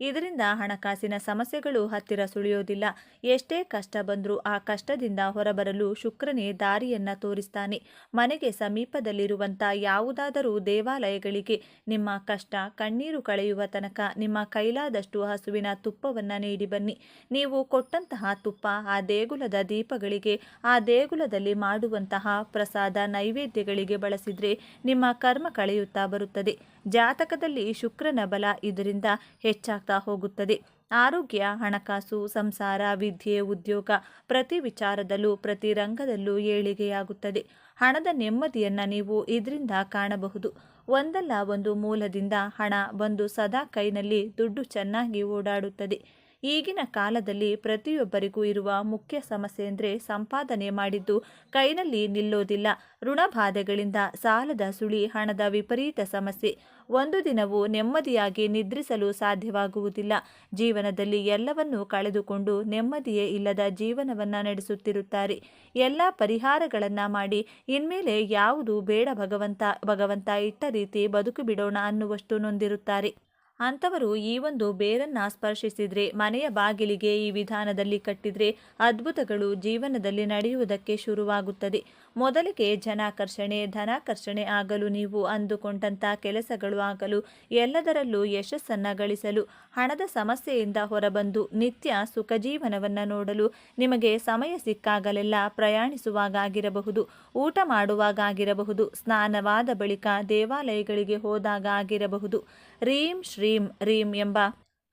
A: ಇದರಿಂದ ಹಣಕಾಸಿನ ಸಮಸ್ಯೆಗಳು ಹತ್ತಿರ ಸುಳಿಯೋದಿಲ್ಲ. ಎಷ್ಟೇ ಕಷ್ಟ ಬಂದರೂ ಆ ಕಷ್ಟದಿಂದ ಹೊರಬರಲು ಶುಕ್ರನೇ ದಾರಿಯನ್ನ ತೋರಿಸ್ತಾನೆ. ಮನೆಗೆ ಸಮೀಪದಲ್ಲಿರುವಂಥ ಯಾವುದಾದರೂ ದೇವಾಲಯಗಳಿಗೆ ನಿಮ್ಮ ಕಷ್ಟ, ಕಣ್ಣೀರು ಕಳೆಯುವ ತನಕ ನಿಮ್ಮ ಕೈಲಾದಷ್ಟು ಹಸುವಿನ ತುಪ್ಪವನ್ನು ನೀಡಿ ಬನ್ನಿ. ನೀವು ಕೊಟ್ಟಂತಹ ತುಪ್ಪ ಆ ದೇಗುಲದ ದೀಪಗಳಿಗೆ, ಆ ದೇಗುಲದಲ್ಲಿ ಮಾಡುವಂತಹ ಪ್ರಸಾದ ನೈವೇದ್ಯಗಳಿಗೆ ಬಳಸಿದರೆ ನಿಮ್ಮ ಕರ್ಮ ಕಳೆಯುತ್ತಾ ಬರುತ್ತದೆ. ಜಾತಕದಲ್ಲಿ ಶುಕ್ರನ ಬಲ ಇದರಿಂದ ಹೆಚ್ಚಾಗ್ತಾ ಹೋಗುತ್ತದೆ. ಆರೋಗ್ಯ, ಹಣಕಾಸು, ಸಂಸಾರ, ವಿದ್ಯೆ, ಉದ್ಯೋಗ ಪ್ರತಿ ವಿಚಾರದಲ್ಲೂ, ಪ್ರತಿ ರಂಗದಲ್ಲೂ ಏಳಿಗೆಯಾಗುತ್ತದೆ. ಹಣದ ನೆಮ್ಮದಿಯನ್ನು ನೀವು ಇದರಿಂದ ಕಾಣಬಹುದು. ಒಂದಲ್ಲ ಒಂದು ಮೂಲದಿಂದ ಹಣ ಬಂದು ಸದಾ ಕೈನಲ್ಲಿ ದುಡ್ಡು ಚೆನ್ನಾಗಿ ಓಡಾಡುತ್ತದೆ. ಈಗಿನ ಕಾಲದಲ್ಲಿ ಪ್ರತಿಯೊಬ್ಬರಿಗೂ ಇರುವ ಮುಖ್ಯ ಸಮಸ್ಯೆ ಅಂದರೆ ಸಂಪಾದನೆ ಮಾಡಿದ್ದು ಕೈನಲ್ಲಿ ನಿಲ್ಲೋದಿಲ್ಲ. ಋಣಬಾಧೆಗಳಿಂದ ಸಾಲದ ಸುಳಿ, ಹಣದ ವಿಪರೀತ ಸಮಸ್ಯೆ. ಒಂದು ದಿನವೂ ನೆಮ್ಮದಿಯಾಗಿ ನಿದ್ರಿಸಲು ಸಾಧ್ಯವಾಗುವುದಿಲ್ಲ. ಜೀವನದಲ್ಲಿ ಎಲ್ಲವನ್ನೂ ಕಳೆದುಕೊಂಡು ನೆಮ್ಮದಿಯೇ ಇಲ್ಲದ ಜೀವನವನ್ನು ನಡೆಸುತ್ತಿರುತ್ತಾರೆ. ಎಲ್ಲ ಪರಿಹಾರಗಳನ್ನು ಮಾಡಿ ಇನ್ಮೇಲೆ ಯಾವುದು ಬೇಡ ಭಗವಂತ ಭಗವಂತ ಇಟ್ಟ ರೀತಿ ಬದುಕು ಬಿಡೋಣ ಅನ್ನುವಷ್ಟು ನೊಂದಿರುತ್ತಾರೆ. ಅಂಥವರು ಈ ಒಂದು ಬೇರನ್ನ ಸ್ಪರ್ಶಿಸಿದರೆ ಮನೆಯ ಬಾಗಿಲಿಗೆ ಈ ವಿಧಾನದಲ್ಲಿ ಕಟ್ಟಿದರೆ ಅದ್ಭುತಗಳು ಜೀವನದಲ್ಲಿ ನಡೆಯುವುದಕ್ಕೆ ಶುರುವಾಗುತ್ತದೆ. ಮೊದಲಿಗೆ ಜನಾಕರ್ಷಣೆ ಧನಾಕರ್ಷಣೆ ಆಗಲು ನೀವು ಅಂದುಕೊಂಡಂಥ ಕೆಲಸಗಳು ಆಗಲು ಎಲ್ಲದರಲ್ಲೂ ಯಶಸ್ಸನ್ನು ಗಳಿಸಲು, ಹಣದ ಸಮಸ್ಯೆಯಿಂದ ಹೊರಬಂದು ನಿತ್ಯ ಸುಖ ಜೀವನವನ್ನು ನೋಡಲು ನಿಮಗೆ ಸಮಯ ಸಿಕ್ಕಾಗಲೆಲ್ಲ ಪ್ರಯಾಣಿಸುವಾಗ ಆಗಿರಬಹುದು ಊಟ ಮಾಡುವಾಗ ಆಗಿರಬಹುದು ಸ್ನಾನವಾದ ಬಳಿಕ ದೇವಾಲಯಗಳಿಗೆ ಹೋದಾಗ ಆಗಿರಬಹುದು. ರೀಂ ಶ್ರೀಂ ರೀಂ ಎಂಬ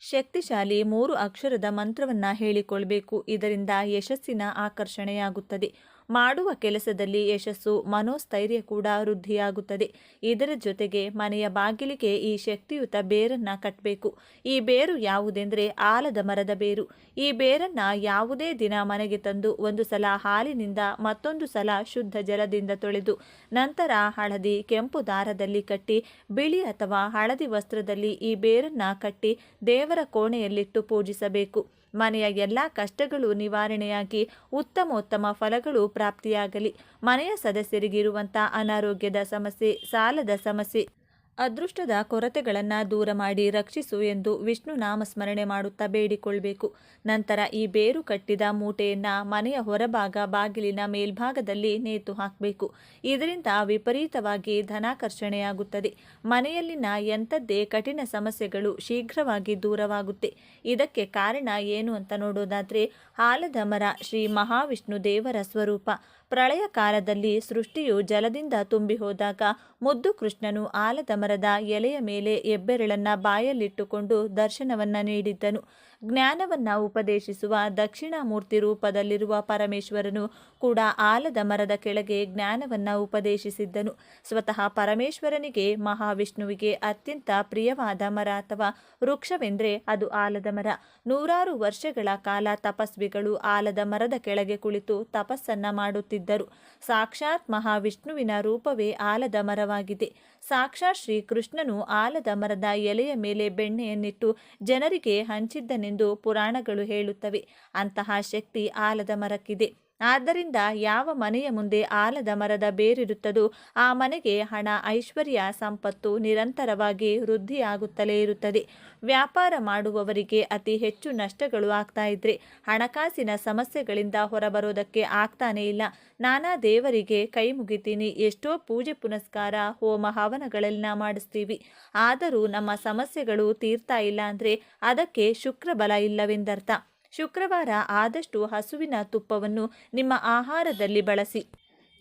A: ಶಕ್ತಿಶಾಲಿ ಮೂರು ಅಕ್ಷರದ ಮಂತ್ರವನ್ನು ಹೇಳಿಕೊಳ್ಬೇಕು, ಇದರಿಂದ ಯಶಸ್ಸಿನ ಆಕರ್ಷಣೆಯಾಗುತ್ತದೆ. ಮಾಡುವ ಕೆಲಸದಲ್ಲಿ ಯಶಸ್ಸು, ಮನೋಸ್ಥೈರ್ಯ ಕೂಡ ವೃದ್ಧಿಯಾಗುತ್ತದೆ. ಇದರ ಜೊತೆಗೆ ಮನೆಯ ಬಾಗಿಲಿಗೆ ಈ ಶಕ್ತಿಯುತ ಬೇರನ್ನ ಕಟ್ಟಬೇಕು ಈ ಬೇರು ಯಾವುದೆಂದರೆ ಆಲದ ಮರದ ಬೇರು. ಈ ಬೇರನ್ನ ಯಾವುದೇ ದಿನ ಮನೆಗೆ ತಂದು ಒಂದು ಸಲ ಹಾಲಿನಿಂದ ಮತ್ತೊಂದು ಸಲ ಶುದ್ಧ ಜಲದಿಂದ ತೊಳೆದು, ನಂತರ ಹಳದಿ ಕೆಂಪು ದಾರದಲ್ಲಿ ಕಟ್ಟಿ, ಬಿಳಿ ಅಥವಾ ಹಳದಿ ವಸ್ತ್ರದಲ್ಲಿ ಈ ಬೇರನ್ನ ಕಟ್ಟಿ ದೇವರ ಕೋಣೆಯಲ್ಲಿಟ್ಟು ಪೂಜಿಸಬೇಕು. ಮನೆಯ ಎಲ್ಲ ಕಷ್ಟಗಳು ನಿವಾರಣೆಯಾಗಿ ಉತ್ತಮೋತ್ತಮ ಫಲಗಳು ಪ್ರಾಪ್ತಿಯಾಗಲಿ. ಮನೆಯ ಸದಸ್ಯರಿಗಿರುವಂಥ ಅನಾರೋಗ್ಯದ ಸಮಸ್ಯೆ ಸಾಲದ ಸಮಸ್ಯೆ. ಅದೃಷ್ಟದ ಕೊರತೆಗಳನ್ನು ದೂರ ಮಾಡಿ ರಕ್ಷಿಸು ಎಂದು ವಿಷ್ಣು ನಾಮಸ್ಮರಣೆ ಮಾಡುತ್ತಾ ಬೇಡಿಕೊಳ್ಬೇಕು. ನಂತರ ಈ ಬೇರು ಕಟ್ಟಿದ ಮೂಟೆಯನ್ನು ಮನೆಯ ಹೊರಭಾಗ ಬಾಗಿಲಿನ ಮೇಲ್ಭಾಗದಲ್ಲಿ ನೇತು ಹಾಕಬೇಕು. ಇದರಿಂದ ವಿಪರೀತವಾಗಿ ಧನಾಕರ್ಷಣೆಯಾಗುತ್ತದೆ. ಮನೆಯಲ್ಲಿನ ಎಂಥದ್ದೇ ಕಠಿಣ ಸಮಸ್ಯೆಗಳು ಶೀಘ್ರವಾಗಿ ದೂರವಾಗುತ್ತೆ. ಇದಕ್ಕೆ ಕಾರಣ ಏನು ಅಂತ ನೋಡೋದಾದರೆ ಆಲದ ಮರ ಶ್ರೀ ಮಹಾವಿಷ್ಣು ದೇವರ ಸ್ವರೂಪ. ಪ್ರಳಯ ಕಾಲದಲ್ಲಿ ಸೃಷ್ಟಿಯು ಜಲದಿಂದ ತುಂಬಿ ಹೋದಾಗ ಮುದ್ದು ಕೃಷ್ಣನು ಆಲದ ಮರದ ಎಲೆಯ ಮೇಲೆ ಎಬ್ಬೆರಳನ್ನ ಬಾಯಲ್ಲಿಟ್ಟುಕೊಂಡು ದರ್ಶನವನ್ನ ನೀಡಿದ್ದನು. ಜ್ಞಾನವನ್ನ ಉಪದೇಶಿಸುವ ದಕ್ಷಿಣಾಮೂರ್ತಿ ರೂಪದಲ್ಲಿರುವ ಪರಮೇಶ್ವರನು ಕೂಡ ಆಲದ ಮರದ ಕೆಳಗೆ ಜ್ಞಾನವನ್ನು ಉಪದೇಶಿಸಿದ್ದನು. ಸ್ವತಃ ಪರಮೇಶ್ವರನಿಗೆ ಮಹಾವಿಷ್ಣುವಿಗೆ ಅತ್ಯಂತ ಪ್ರಿಯವಾದ ಮರ ಅಥವಾ ವೃಕ್ಷವೆಂದರೆ ಅದು ಆಲದ ಮರ. ನೂರಾರು ವರ್ಷಗಳ ಕಾಲ ತಪಸ್ವಿಗಳು ಆಲದ ಮರದ ಕೆಳಗೆ ಕುಳಿತು ತಪಸ್ಸನ್ನ ಮಾಡುತ್ತಿದ್ದರು. ಸಾಕ್ಷಾತ್ ಮಹಾವಿಷ್ಣುವಿನ ರೂಪವೇ ಆಲದ ಮರವಾಗಿದೆ. ಸಾಕ್ಷಾತ್ ಶ್ರೀಕೃಷ್ಣನು ಆಲದ ಮರದ ಎಲೆಯ ಮೇಲೆ ಬೆಣ್ಣೆಯನ್ನಿಟ್ಟು ಜನರಿಗೆ ಹಂಚಿದ್ದನೆಂದು ಪುರಾಣಗಳು ಹೇಳುತ್ತವೆ. ಅಂತಹ ಶಕ್ತಿ ಆಲದ ಮರಕ್ಕಿದೆ. ಆದ್ದರಿಂದ ಯಾವ ಮನೆಯ ಮುಂದೆ ಆಲದ ಮರದ ಬೇರಿರುತ್ತದೋ ಆ ಮನೆಗೆ ಹಣ, ಐಶ್ವರ್ಯ, ಸಂಪತ್ತು ನಿರಂತರವಾಗಿ ವೃದ್ಧಿಯಾಗುತ್ತಲೇ ಇರುತ್ತದೆ. ವ್ಯಾಪಾರ ಮಾಡುವವರಿಗೆ ಅತಿ ಹೆಚ್ಚು ನಷ್ಟಗಳು ಆಗ್ತಾ ಇದ್ರೆ ಹಣಕಾಸಿನ ಸಮಸ್ಯೆಗಳಿಂದ ಹೊರಬರೋದಕ್ಕೆ ಆಗ್ತಾನೇ ಇಲ್ಲ. ನಾನಾ ದೇವರಿಗೆ ಕೈ ಮುಗಿತೀನಿ. ಎಷ್ಟೋ ಪೂಜೆ, ಪುನಸ್ಕಾರ, ಹೋಮ ಹವನಗಳೆಲ್ಲ ಮಾಡಿಸ್ತೀವಿ. ಆದರೂ ನಮ್ಮ ಸಮಸ್ಯೆಗಳು ತೀರ್ತಾ ಇಲ್ಲ ಅಂದರೆ ಅದಕ್ಕೆ ಶುಕ್ರಬಲ ಇಲ್ಲವೆಂದರ್ಥ. ಶುಕ್ರವಾರ ಆದಷ್ಟು ಹಸುವಿನ ತುಪ್ಪವನ್ನು ನಿಮ್ಮ ಆಹಾರದಲ್ಲಿ ಬಳಸಿ.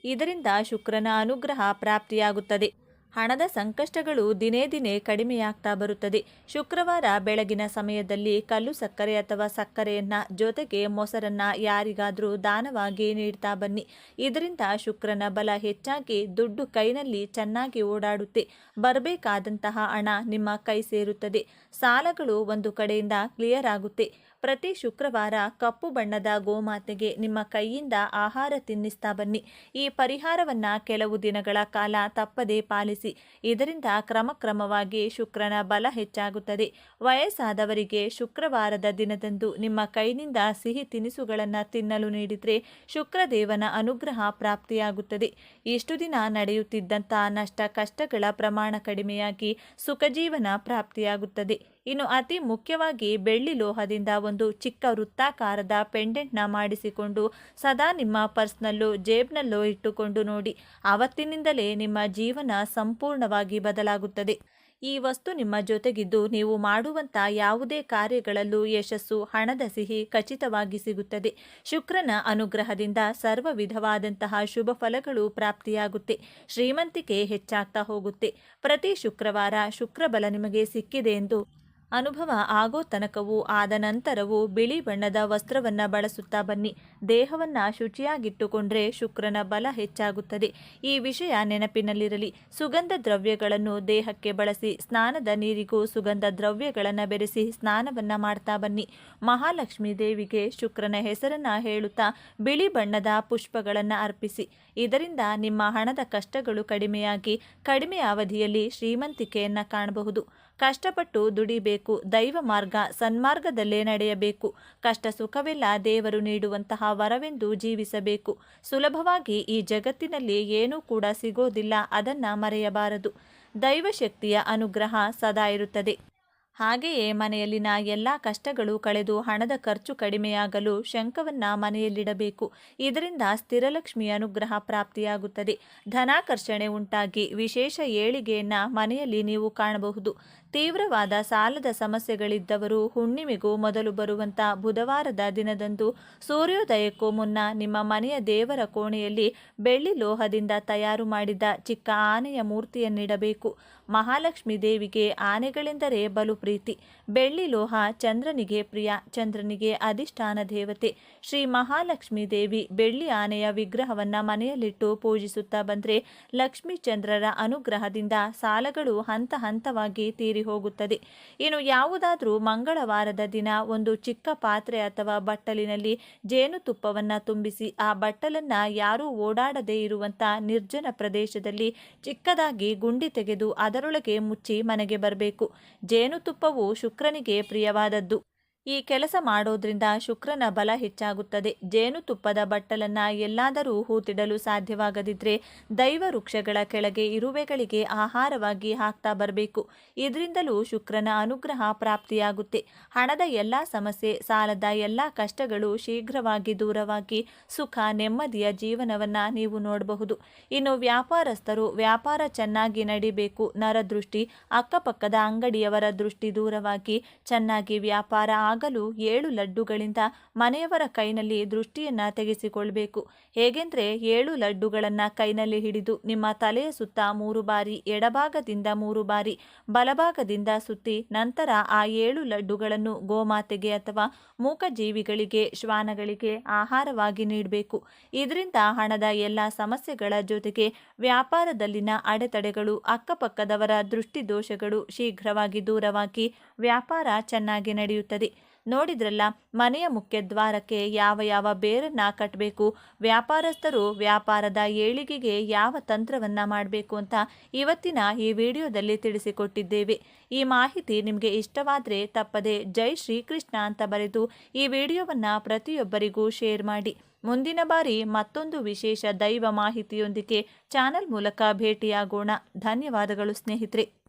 A: ಇದರಿಂದ ಶುಕ್ರನ ಅನುಗ್ರಹ ಪ್ರಾಪ್ತಿಯಾಗುತ್ತದೆ. ಹಣದ ಸಂಕಷ್ಟಗಳು ದಿನೇ ದಿನೇ ಕಡಿಮೆಯಾಗ್ತಾ ಬರುತ್ತದೆ. ಶುಕ್ರವಾರ ಬೆಳಗಿನ ಸಮಯದಲ್ಲಿ ಕಲ್ಲು ಸಕ್ಕರೆ ಅಥವಾ ಸಕ್ಕರೆಯನ್ನ ಜೊತೆಗೆ ಮೊಸರನ್ನ ಯಾರಿಗಾದರೂ ದಾನವಾಗಿ ನೀಡ್ತಾ ಬನ್ನಿ. ಇದರಿಂದ ಶುಕ್ರನ ಬಲ ಹೆಚ್ಚಾಗಿ ದುಡ್ಡು ಕೈನಲ್ಲಿ ಚೆನ್ನಾಗಿ ಓಡಾಡುತ್ತೆ. ಬರಬೇಕಾದಂತಹ ಹಣ ನಿಮ್ಮ ಕೈ ಸೇರುತ್ತದೆ. ಸಾಲಗಳು ಒಂದು ಕಡೆಯಿಂದ ಕ್ಲಿಯರ್ ಆಗುತ್ತೆ. ಪ್ರತಿ ಶುಕ್ರವಾರ ಕಪ್ಪು ಬಣ್ಣದ ಗೋಮಾತೆಗೆ ನಿಮ್ಮ ಕೈಯಿಂದ ಆಹಾರ ತಿನ್ನಿಸ್ತಾ ಬನ್ನಿ. ಈ ಪರಿಹಾರವನ್ನ ಕೆಲವು ದಿನಗಳ ಕಾಲ ತಪ್ಪದೇ ಪಾಲಿಸಿ. ಇದರಿಂದ ಕ್ರಮಕ್ರಮವಾಗಿ ಶುಕ್ರನ ಬಲ ಹೆಚ್ಚಾಗುತ್ತದೆ. ವಯಸ್ಸಾದವರಿಗೆ ಶುಕ್ರವಾರದ ದಿನದಂದು ನಿಮ್ಮ ಕೈನಿಂದ ಸಿಹಿ ತಿನಿಸುಗಳನ್ನು ತಿನ್ನಲು ನೀಡಿದರೆ ಶುಕ್ರದೇವನ ಅನುಗ್ರಹ ಪ್ರಾಪ್ತಿಯಾಗುತ್ತದೆ. ಇಷ್ಟು ದಿನ ನಡೆಯುತ್ತಿದ್ದಂಥ ನಷ್ಟ ಕಷ್ಟಗಳ ಪ್ರಮಾಣ ಕಡಿಮೆಯಾಗಿ ಸುಖಜೀವನ ಪ್ರಾಪ್ತಿಯಾಗುತ್ತದೆ. ಇನ್ನು ಅತಿ ಮುಖ್ಯವಾಗಿ ಬೆಳ್ಳಿ ಲೋಹದಿಂದ ಒಂದು ಚಿಕ್ಕ ವೃತ್ತಾಕಾರದ ಪೆಂಡೆಂಟ್ನ ಮಾಡಿಸಿಕೊಂಡು ಸದಾ ನಿಮ್ಮ ಪರ್ಸ್ನಲ್ಲೋ ಜೇಬ್ನಲ್ಲೋ ಇಟ್ಟುಕೊಂಡು ನೋಡಿ. ಆವತ್ತಿನಿಂದಲೇ ನಿಮ್ಮ ಜೀವನ ಸಂಪೂರ್ಣವಾಗಿ ಬದಲಾಗುತ್ತದೆ. ಈ ವಸ್ತು ನಿಮ್ಮ ಜೊತೆಗಿದ್ದು ನೀವು ಮಾಡುವಂಥ ಯಾವುದೇ ಕಾರ್ಯಗಳಲ್ಲೂ ಯಶಸ್ಸು, ಹಣದ ಸಿಹಿ ಖಚಿತವಾಗಿ ಸಿಗುತ್ತದೆ. ಶುಕ್ರನ ಅನುಗ್ರಹದಿಂದ ಸರ್ವ ವಿಧವಾದಂತಹ ಶುಭ ಫಲಗಳು ಪ್ರಾಪ್ತಿಯಾಗುತ್ತೆ. ಶ್ರೀಮಂತಿಕೆ ಹೆಚ್ಚಾಗ್ತಾ ಹೋಗುತ್ತೆ. ಪ್ರತಿ ಶುಕ್ರವಾರ ಶುಕ್ರಬಲ ನಿಮಗೆ ಸಿಕ್ಕಿದೆ ಎಂದು ಅನುಭವ ಆಗೋ ತನಕವೂ ಆದ ನಂತರವೂ ಬಿಳಿ ಬಣ್ಣದ ವಸ್ತ್ರವನ್ನ ಬಳಸುತ್ತಾ ಬನ್ನಿ. ದೇಹವನ್ನ ಶುಚಿಯಾಗಿಟ್ಟುಕೊಂಡ್ರೆ ಶುಕ್ರನ ಬಲ ಹೆಚ್ಚಾಗುತ್ತದೆ. ಈ ವಿಷಯ ನೆನಪಿನಲ್ಲಿರಲಿ. ಸುಗಂಧ ದ್ರವ್ಯಗಳನ್ನು ದೇಹಕ್ಕೆ ಬಳಸಿ ಸ್ನಾನದ ನೀರಿಗೂ ಸುಗಂಧ ದ್ರವ್ಯಗಳನ್ನು ಬೆರೆಸಿ ಸ್ನಾನವನ್ನ ಮಾಡ್ತಾ ಬನ್ನಿ. ಮಹಾಲಕ್ಷ್ಮೀ ದೇವಿಗೆ ಶುಕ್ರನ ಹೆಸರನ್ನ ಹೇಳುತ್ತಾ ಬಿಳಿ ಬಣ್ಣದ ಪುಷ್ಪಗಳನ್ನು ಅರ್ಪಿಸಿ. ಇದರಿಂದ ನಿಮ್ಮ ಹಣದ ಕಷ್ಟಗಳು ಕಡಿಮೆಯಾಗಿ ಕಡಿಮೆ ಅವಧಿಯಲ್ಲಿ ಶ್ರೀಮಂತಿಕೆಯನ್ನ ಕಾಣಬಹುದು. ಕಷ್ಟಪಟ್ಟು ದುಡಿಬೇಕು, ದೈವ ಮಾರ್ಗ ಸನ್ಮಾರ್ಗದಲ್ಲೇ ನಡೆಯಬೇಕು. ಕಷ್ಟ ಸುಖವೆಲ್ಲ ದೇವರು ನೀಡುವಂತಹ ವರವೆಂದು ಜೀವಿಸಬೇಕು. ಸುಲಭವಾಗಿ ಈ ಜಗತ್ತಿನಲ್ಲಿ ಏನೂ ಕೂಡ ಸಿಗೋದಿಲ್ಲ, ಅದನ್ನು ಮರೆಯಬಾರದು. ದೈವಶಕ್ತಿಯ ಅನುಗ್ರಹ ಸದಾ ಇರುತ್ತದೆ. ಹಾಗೆಯೇ ಮನೆಯಲ್ಲಿನ ಎಲ್ಲ ಕಷ್ಟಗಳು ಕಳೆದು ಹಣದ ಖರ್ಚು ಕಡಿಮೆಯಾಗಲು ಶಂಖವನ್ನು ಮನೆಯಲ್ಲಿಡಬೇಕು. ಇದರಿಂದ ಸ್ಥಿರಲಕ್ಷ್ಮಿ ಅನುಗ್ರಹ ಪ್ರಾಪ್ತಿಯಾಗುತ್ತದೆ. ಧನಾಕರ್ಷಣೆ ಉಂಟಾಗಿ ವಿಶೇಷ ಏಳಿಗೆಯನ್ನ ಮನೆಯಲ್ಲಿ ನೀವು ಕಾಣಬಹುದು. ತೀವ್ರವಾದ ಸಾಲದ ಸಮಸ್ಯೆಗಳಿದ್ದವರು ಹುಣ್ಣಿಮೆಗೂ ಮೊದಲು ಬರುವಂತ ಬುಧವಾರದ ದಿನದಂದು ಸೂರ್ಯೋದಯಕ್ಕೂ ಮುನ್ನ ನಿಮ್ಮ ಮನೆಯ ದೇವರ ಕೋಣೆಯಲ್ಲಿ ಬೆಳ್ಳಿ ಲೋಹದಿಂದ ತಯಾರು ಮಾಡಿದ ಚಿಕ್ಕ ಆನೆಯ ಮೂರ್ತಿಯನ್ನಿಡಬೇಕು. ಮಹಾಲಕ್ಷ್ಮಿ ದೇವಿಗೆ ಆನೆಗಳೆಂದರೆ ಬಲು ಪ್ರೀತಿ. ಬೆಳ್ಳಿ ಲೋಹ ಚಂದ್ರನಿಗೆ ಪ್ರಿಯ, ಚಂದ್ರನಿಗೆ ಅಧಿಷ್ಠಾನ ದೇವತೆ. ಶ್ರೀ ಮಹಾಲಕ್ಷ್ಮಿ ದೇವಿ ಬೆಳ್ಳಿ ಆನೆಯ ವಿಗ್ರಹವನ್ನ ಮನೆಯಲ್ಲಿಟ್ಟು ಪೂಜಿಸುತ್ತಾ ಬಂದರೆ ಲಕ್ಷ್ಮೀಚಂದ್ರರ ಅನುಗ್ರಹದಿಂದ ಸಾಲಗಳು ಹಂತ ಹಂತವಾಗಿ ತೀರಿ ಹೋಗುತ್ತದೆ. ಇನ್ನು ಯಾವುದಾದ್ರೂ ಮಂಗಳವಾರದ ದಿನ ಒಂದು ಚಿಕ್ಕ ಪಾತ್ರೆ ಅಥವಾ ಬಟ್ಟಲಿನಲ್ಲಿ ಜೇನುತುಪ್ಪವನ್ನು ತುಂಬಿಸಿ ಆ ಬಟ್ಟಲನ್ನ ಯಾರೂ ಓಡಾಡದೇ ಇರುವಂತ ನಿರ್ಜನ ಪ್ರದೇಶದಲ್ಲಿ ಚಿಕ್ಕದಾಗಿ ಗುಂಡಿ ತೆಗೆದು ಅದರೊಳಗೆ ಮುಚ್ಚಿ ಮನೆಗೆ ಬರಬೇಕು. ಜೇನುತುಪ್ಪವು ಶುಕ್ರನಿಗೆ ಪ್ರಿಯವಾದದ್ದು. ಈ ಕೆಲಸ ಮಾಡೋದ್ರಿಂದ ಶುಕ್ರನ ಬಲ ಹೆಚ್ಚಾಗುತ್ತದೆ. ಜೇನುತುಪ್ಪದ ಬಟ್ಟಲನ್ನ ಎಲ್ಲಾದರೂ ಹೂತಿಡಲು ಸಾಧ್ಯವಾಗದಿದ್ದರೆ ದೈವ ವೃಕ್ಷಗಳ ಕೆಳಗೆ ಇರುವೆಗಳಿಗೆ ಆಹಾರವಾಗಿ ಹಾಕ್ತಾ ಬರಬೇಕು. ಇದರಿಂದಲೂ ಶುಕ್ರನ ಅನುಗ್ರಹ ಪ್ರಾಪ್ತಿಯಾಗುತ್ತೆ. ಹಣದ ಎಲ್ಲ ಸಮಸ್ಯೆ, ಸಾಲದ ಎಲ್ಲ ಕಷ್ಟಗಳು ಶೀಘ್ರವಾಗಿ ದೂರವಾಗಿ ಸುಖ, ನೆಮ್ಮದಿಯ ಜೀವನವನ್ನ ನೀವು ನೋಡಬಹುದು. ಇನ್ನು ವ್ಯಾಪಾರಸ್ಥರು ವ್ಯಾಪಾರ ಚೆನ್ನಾಗಿ ನಡಿಬೇಕು. ನರದೃಷ್ಟಿ, ಅಕ್ಕಪಕ್ಕದ ಅಂಗಡಿಯವರ ದೃಷ್ಟಿ ದೂರವಾಗಿ ಚೆನ್ನಾಗಿ ವ್ಯಾಪಾರ ಯಾವಾಗಲೂ ಏಳು ಲಡ್ಡುಗಳಿಂದ ಮನೆಯವರ ಕೈನಲ್ಲಿ ದೃಷ್ಟಿಯನ್ನು ತೆಗೆಸಿಕೊಳ್ಬೇಕು. ಹೇಗೆಂದರೆ ಏಳು ಲಡ್ಡುಗಳನ್ನು ಕೈನಲ್ಲಿ ಹಿಡಿದು ನಿಮ್ಮ ತಲೆಯ ಸುತ್ತ ಮೂರು ಬಾರಿ, ಎಡಭಾಗದಿಂದ ಮೂರು ಬಾರಿ, ಬಲಭಾಗದಿಂದ ಸುತ್ತಿ ನಂತರ ಆ ಏಳು ಲಡ್ಡುಗಳನ್ನು ಗೋಮಾತೆಗೆ ಅಥವಾ ಮೂಕಜೀವಿಗಳಿಗೆ, ಶ್ವಾನಗಳಿಗೆ ಆಹಾರವಾಗಿ ನೀಡಬೇಕು. ಇದರಿಂದ ಹಣದ ಎಲ್ಲ ಸಮಸ್ಯೆಗಳ ಜೊತೆಗೆ ವ್ಯಾಪಾರದಲ್ಲಿನ ಅಡೆತಡೆಗಳು, ಅಕ್ಕಪಕ್ಕದವರ ದೃಷ್ಟಿದೋಷಗಳು ಶೀಘ್ರವಾಗಿ ದೂರವಾಗಿ ವ್ಯಾಪಾರ ಚೆನ್ನಾಗಿ ನಡೆಯುತ್ತದೆ. ನೋಡಿದ್ರಲ್ಲ, ಮನೆಯ ಮುಖ್ಯ ದ್ವಾರಕ್ಕೆ ಯಾವ ಯಾವ ಬೇರನ್ನ ಕಟ್ಟಬೇಕು ವ್ಯಾಪಾರಸ್ಥರು ವ್ಯಾಪಾರದ ಏಳಿಗೆಗೆ ಯಾವ ತಂತ್ರವನ್ನ ಮಾಡಬೇಕು ಅಂತ ಇವತ್ತಿನ ಈ ವಿಡಿಯೋದಲ್ಲಿ ತಿಳಿಸಿಕೊಟ್ಟಿದ್ದೇವೆ. ಈ ಮಾಹಿತಿ ನಿಮಗೆ ಇಷ್ಟವಾದರೆ ತಪ್ಪದೆ ಜೈ ಶ್ರೀಕೃಷ್ಣ ಅಂತ ಬರೆದು ಈ ವಿಡಿಯೋವನ್ನು ಪ್ರತಿಯೊಬ್ಬರಿಗೂ ಶೇರ್ ಮಾಡಿ. ಮುಂದಿನ ಬಾರಿ ಮತ್ತೊಂದು ವಿಶೇಷ ದೈವ ಮಾಹಿತಿಯೊಂದಿಗೆ ಚಾನಲ್ ಮೂಲಕ ಭೇಟಿಯಾಗೋಣ. ಧನ್ಯವಾದಗಳು ಸ್ನೇಹಿತರೆ.